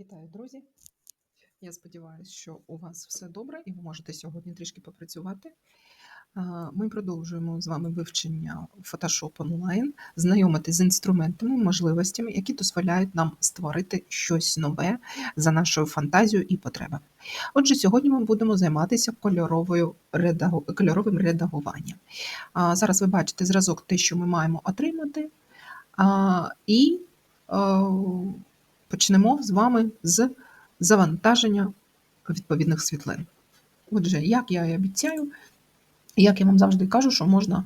Вітаю, друзі! Я сподіваюся, що у вас все добре і ви можете сьогодні трішки попрацювати. Ми продовжуємо з вами вивчення Photoshop онлайн, знайомитись з інструментами, можливостями, які дозволяють нам створити щось нове за нашою фантазією і потребами. Отже, сьогодні ми будемо займатися кольоровою редагу- кольоровим редагуванням. Зараз ви бачите зразок те, що ми маємо отримати. І е, почнемо з вами з завантаження відповідних світлин. Отже, як я і обіцяю, як я вам завжди кажу, що можна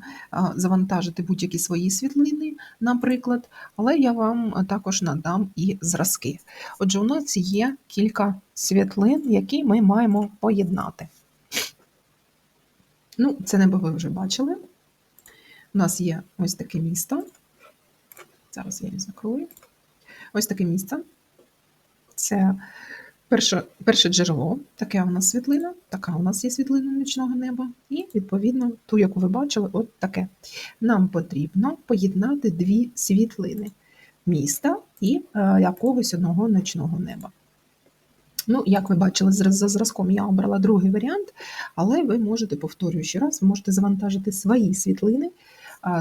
завантажити будь-які свої світлини, наприклад, але я вам також надам і зразки. Отже, у нас є кілька світлин, які ми маємо поєднати. Ну, це небо ви вже бачили. У нас є ось таке місто. Зараз я її закрою. Ось таке місце. Це перше, перше джерело, таке у нас світлина, така у нас є світлина нічного неба, і, відповідно, ту, яку ви бачили, от таке. Нам потрібно поєднати дві світлини міста і е, якогось одного ночного неба. Ну, як ви бачили, за зразком я обрала другий варіант, але ви можете, повторюю ще раз, можете завантажити свої світлини,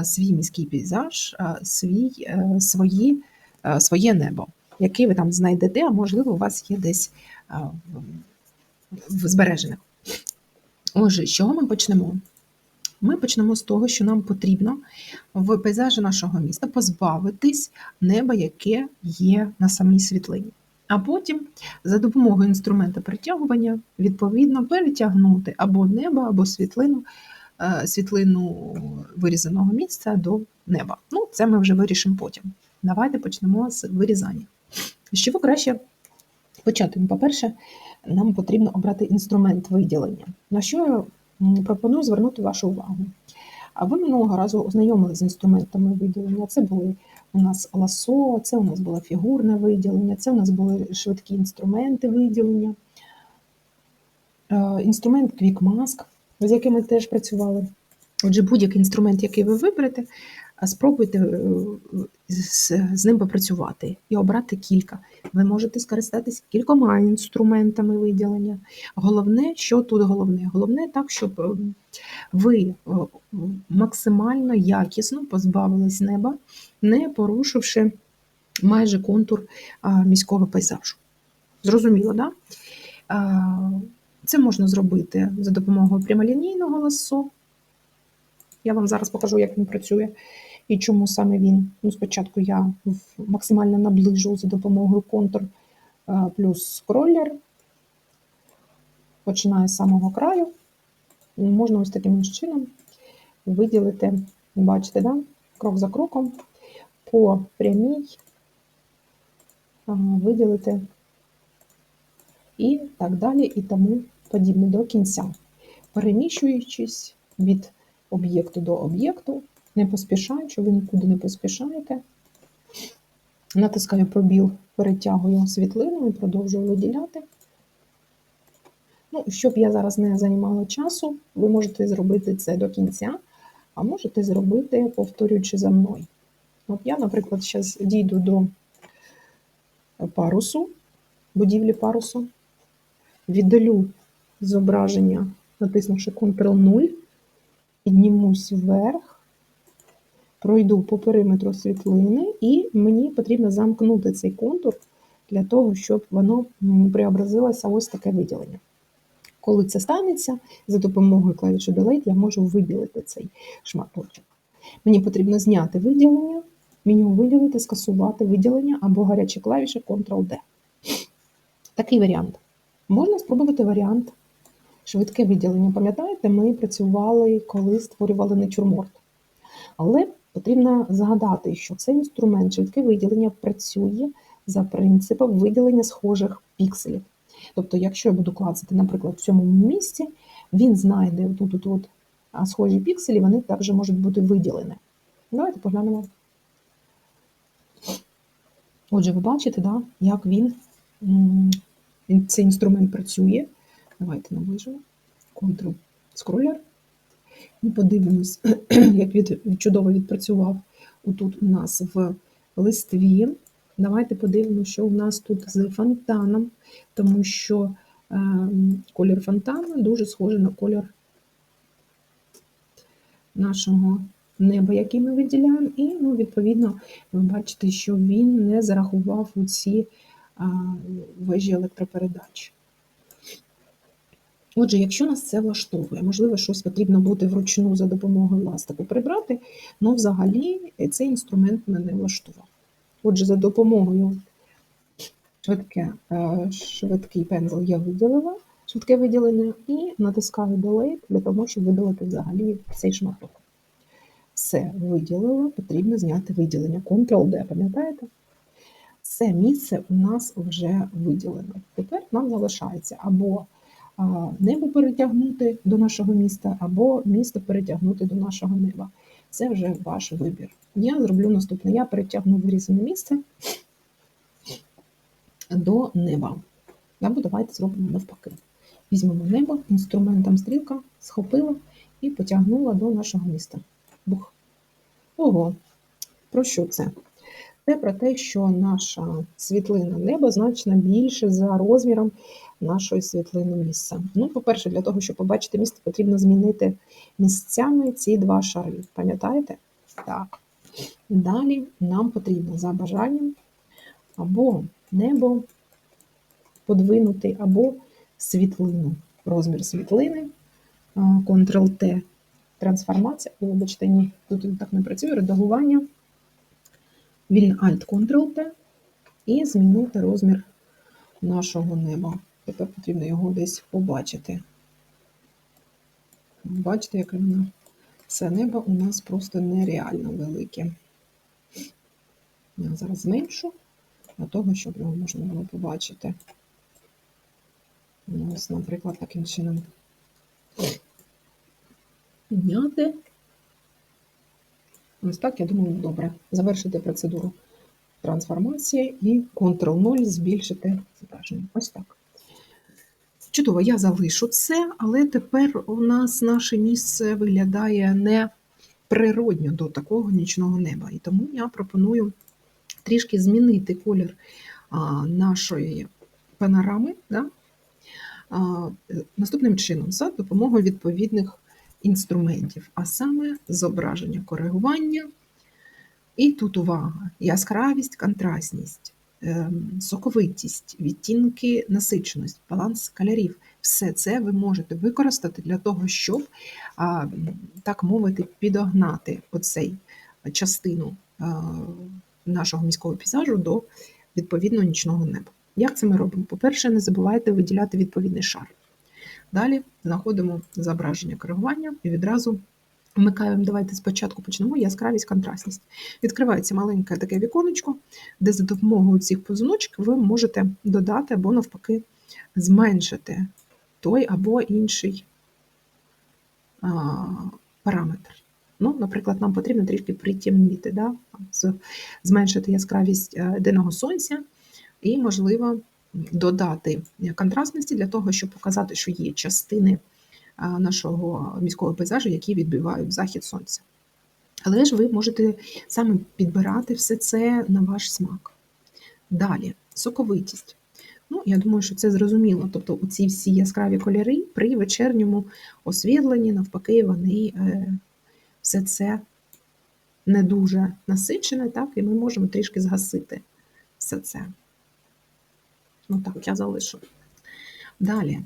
свій міський пейзаж, свій, е, свої, е, своє небо, яке ви там знайдете, а можливо, у вас є десь в- в збережених. Отже, з чого ми почнемо? Ми почнемо з того, що нам потрібно в пейзажі нашого міста позбавитись неба, яке є на самій світлині. А потім за допомогою інструмента притягування відповідно перетягнути або небо, або світлину, е, світлину вирізаного місця до неба. Ну, це ми вже вирішимо потім. Давайте почнемо з вирізання. З чого краще почати? Ну, По-перше, нам потрібно обрати інструмент виділення. На що я пропоную звернути вашу увагу. А ви минулого разу ознайомилися з інструментами виділення. Це були у нас ласо, це у нас було фігурне виділення, це у нас були швидкі інструменти виділення, Е, інструмент Quick Mask, з яким ми теж працювали. Отже, будь-який інструмент, який ви виберете, спробуйте е, з, ним попрацювати і обрати кілька. Ви можете скористатися кількома інструментами виділення. Головне, що тут головне? Головне так, щоб е, ви е, максимально якісно позбавились неба, не порушивши майже контур міського пейзажу. Зрозуміло, так? Да? Це можна зробити за допомогою прямолінійного ласо. Я вам зараз покажу, як він працює і чому саме він. Ну, спочатку я максимально наближу за допомогою контур е, плюс скроллер. Починаю з самого краю. Можна ось таким чином виділити, бачите, да? крок за кроком по прямій виділити і так далі, і тому подібне до кінця, переміщуючись від об'єкту до об'єкту, не поспішаючи, ви нікуди не поспішаєте. Натискаю пробіл, перетягую світлину і продовжую виділяти. Ну, щоб я зараз не займала часу, ви можете зробити це до кінця, а можете зробити, повторюючи за мною. От я, наприклад, зараз дійду до парусу, будівлі парусу, віддалю зображення, натиснувши Ctrl-0, піднімусь вверх, пройду по периметру світлини, і мені потрібно замкнути цей контур для того, щоб воно преобразилося ось таке виділення. Коли це станеться, за допомогою клавіші Delete я можу виділити цей шматочок. Мені потрібно зняти виділення, меню виділити, скасувати виділення або гарячі клавіші Ctrl-D. Такий варіант. Можна спробувати варіант швидке виділення. Пам'ятаєте, ми працювали, коли створювали натюрморт. Але потрібно згадати, що цей інструмент швидке виділення працює за принципом виділення схожих пікселів. Тобто, якщо я буду клацати, наприклад, в цьому місці, він знайде тут тут, тут схожі пікселі, вони також можуть бути виділені. Давайте поглянемо. Отже, ви бачите, да, як він цей інструмент працює. Давайте наближимо. Ctrl скролер. І подивимось, як від, чудово відпрацював отут у нас в листві. Давайте подивимося, що у нас тут з фонтаном, тому що е, колір фонтану дуже схожий на колір нашого неба, який ми виділяємо, і, ну, відповідно, ви бачите, що він не зарахував у ці а, вежі електропередач. Отже, якщо нас це влаштовує, можливо, щось потрібно буде вручну за допомогою ластику прибрати, але взагалі цей інструмент мене влаштував. Отже, за допомогою швидке, е, швидкий пензл я виділила, швидке виділення, і натискаю Delete для того, щоб видалити взагалі цей шматок. Все виділила, потрібно зняти виділення. Ctrl-D, пам'ятаєте? Це місце у нас вже виділено. Тепер нам залишається або небо перетягнути до нашого міста, або місто перетягнути до нашого неба. Це вже ваш вибір. Я зроблю наступне: я перетягну вирізане місце до неба. Або давайте зробимо навпаки. Візьмемо небо, інструментом стрілка, схопила і потягнула до нашого міста. Бух. Ого, про що це? Це про те, що наша світлина неба значно більше за розміром нашої світлини місця. Ну, по-перше, для того, щоб побачити місце, потрібно змінити місцями ці два шари. Пам'ятаєте? Так. Далі нам потрібно за бажанням або небо подвинути, або світлину. Розмір світлини, Ctrl-T, трансформація, вибачте, ні, тут так не працює, редагування, вільно Alt Ctrl-T і змінити розмір нашого неба. Тепер потрібно його десь побачити. Бачите, яке воно? Це небо у нас просто нереально велике. Я зараз зменшу, для того, щоб його можна було побачити. Ну, Ось, наприклад, таким чином підняти. Ось так, я думаю, добре. Завершити процедуру трансформації і Ctrl-0 збільшити зображення. Ось так. Чудово, я залишу це, але тепер у нас наше місце виглядає не природньо до такого нічного неба. І тому я пропоную трішки змінити колір нашої панорами. Да? Наступним чином, за допомогою відповідних інструментів, а саме зображення коригування. І тут увага: яскравість, контрастність, соковитість, відтінки, насиченість, баланс кольорів. Все це ви можете використати для того, щоб, так мовити, підогнати оцей частину нашого міського пейзажу до відповідного нічного неба. Як це ми робимо? По-перше, не забувайте виділяти відповідний шар. Далі знаходимо зображення коригування і відразу вмикаємо. Давайте спочатку почнемо яскравість, контрастність. Відкривається маленьке таке віконечко, де за допомогою цих позначок ви можете додати або, навпаки, зменшити той або інший а, параметр. Ну, Наприклад, нам потрібно трішки притемніти, да? зменшити яскравість е, денного сонця і, можливо, додати контрастності для того, щоб показати, що є частини нашого міського пейзажу, які відбивають захід сонця. Але ж ви можете саме підбирати все це на ваш смак. Далі, соковитість. Ну, Я думаю, що це зрозуміло. Тобто, ці всі яскраві кольори при вечірньому освітленні, навпаки, вони е, все це не дуже насичене, так, і ми можемо трішки згасити все це. Ну так, я залишу. Далі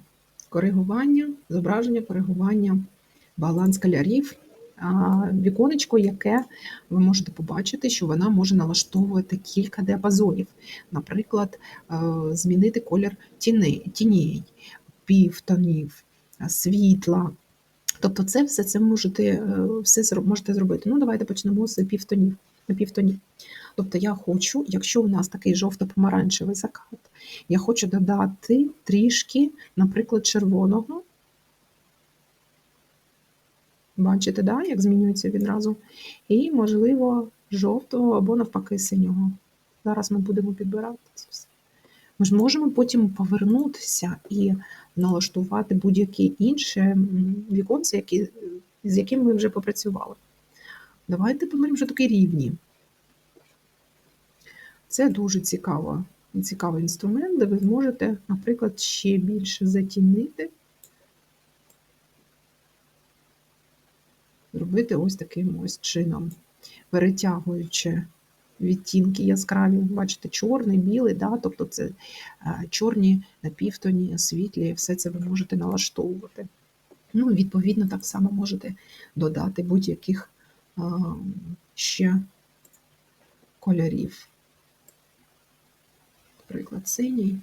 коригування, зображення, коригування, баланс кольорів. Віконечко, яке ви можете побачити, що вона може налаштовувати кілька діапазонів. Наприклад, е, змінити колір тіней, півтонів, світла. Тобто, це все це можете е, все можете зробити. Ну, давайте почнемо з півтонів. Півтонів. Тобто я хочу, якщо у нас такий жовто-помаранчевий закат, я хочу додати трішки, наприклад, червоного. Бачите, да, як змінюється відразу. І, можливо, жовтого або навпаки синього. Зараз ми будемо підбирати це все. Ми ж можемо потім повернутися і налаштувати будь-які інші віконці, які, з якими ми вже попрацювали. Давайте поміримо вже такі рівні. Це дуже цікаво, цікавий інструмент, де ви зможете, наприклад, ще більше затінити, зробити ось таким ось чином, перетягуючи відтінки яскраві, бачите, чорний, білий, да? тобто це е, чорні, напівтоні, світлі, все це ви можете налаштовувати. Ну, відповідно, так само можете додати будь-яких ще кольорів. Наприклад, синій.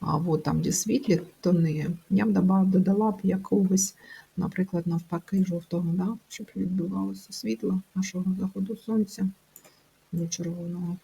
А от там, де світлі тони, я б додала б якогось, наприклад, навпаки, жовтого, да? щоб відбивалося світло нашого заходу сонця до червоного.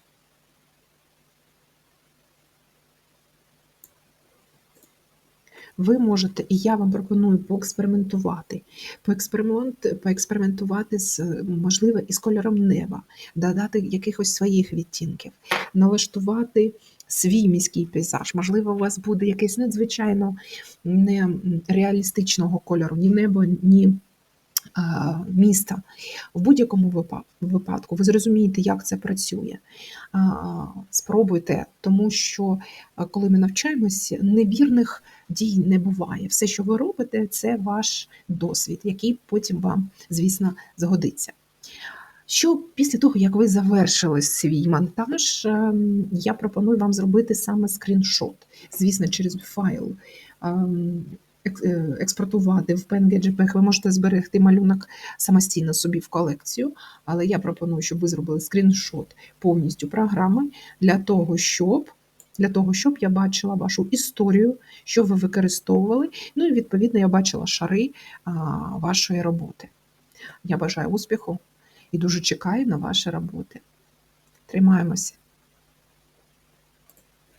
Ви можете, і я вам пропоную поекспериментувати. Поексперимент, поекспериментувати з, можливо, із кольором неба, додати якихось своїх відтінків, налаштувати свій міський пейзаж. Можливо, у вас буде якийсь надзвичайно нереалістичного кольору, ні небо, ні міста. В будь-якому випадку ви зрозумієте, як це працює. Спробуйте, тому що коли ми навчаємось, невірних дій не буває. Все, що ви робите, це ваш досвід, який потім вам, звісно, згодиться. Що після того, як ви завершили свій монтаж, ем, я пропоную вам зробити саме скріншот. Звісно, через файл ем, е, експортувати в PNG JPEG. Ви можете зберегти малюнок самостійно собі в колекцію, але я пропоную, щоб ви зробили скріншот повністю програми для того, щоб. Для того, щоб я бачила вашу історію, що ви використовували, ну і відповідно я бачила шари а, вашої роботи. Я бажаю успіху і дуже чекаю на ваші роботи. Тримаємося.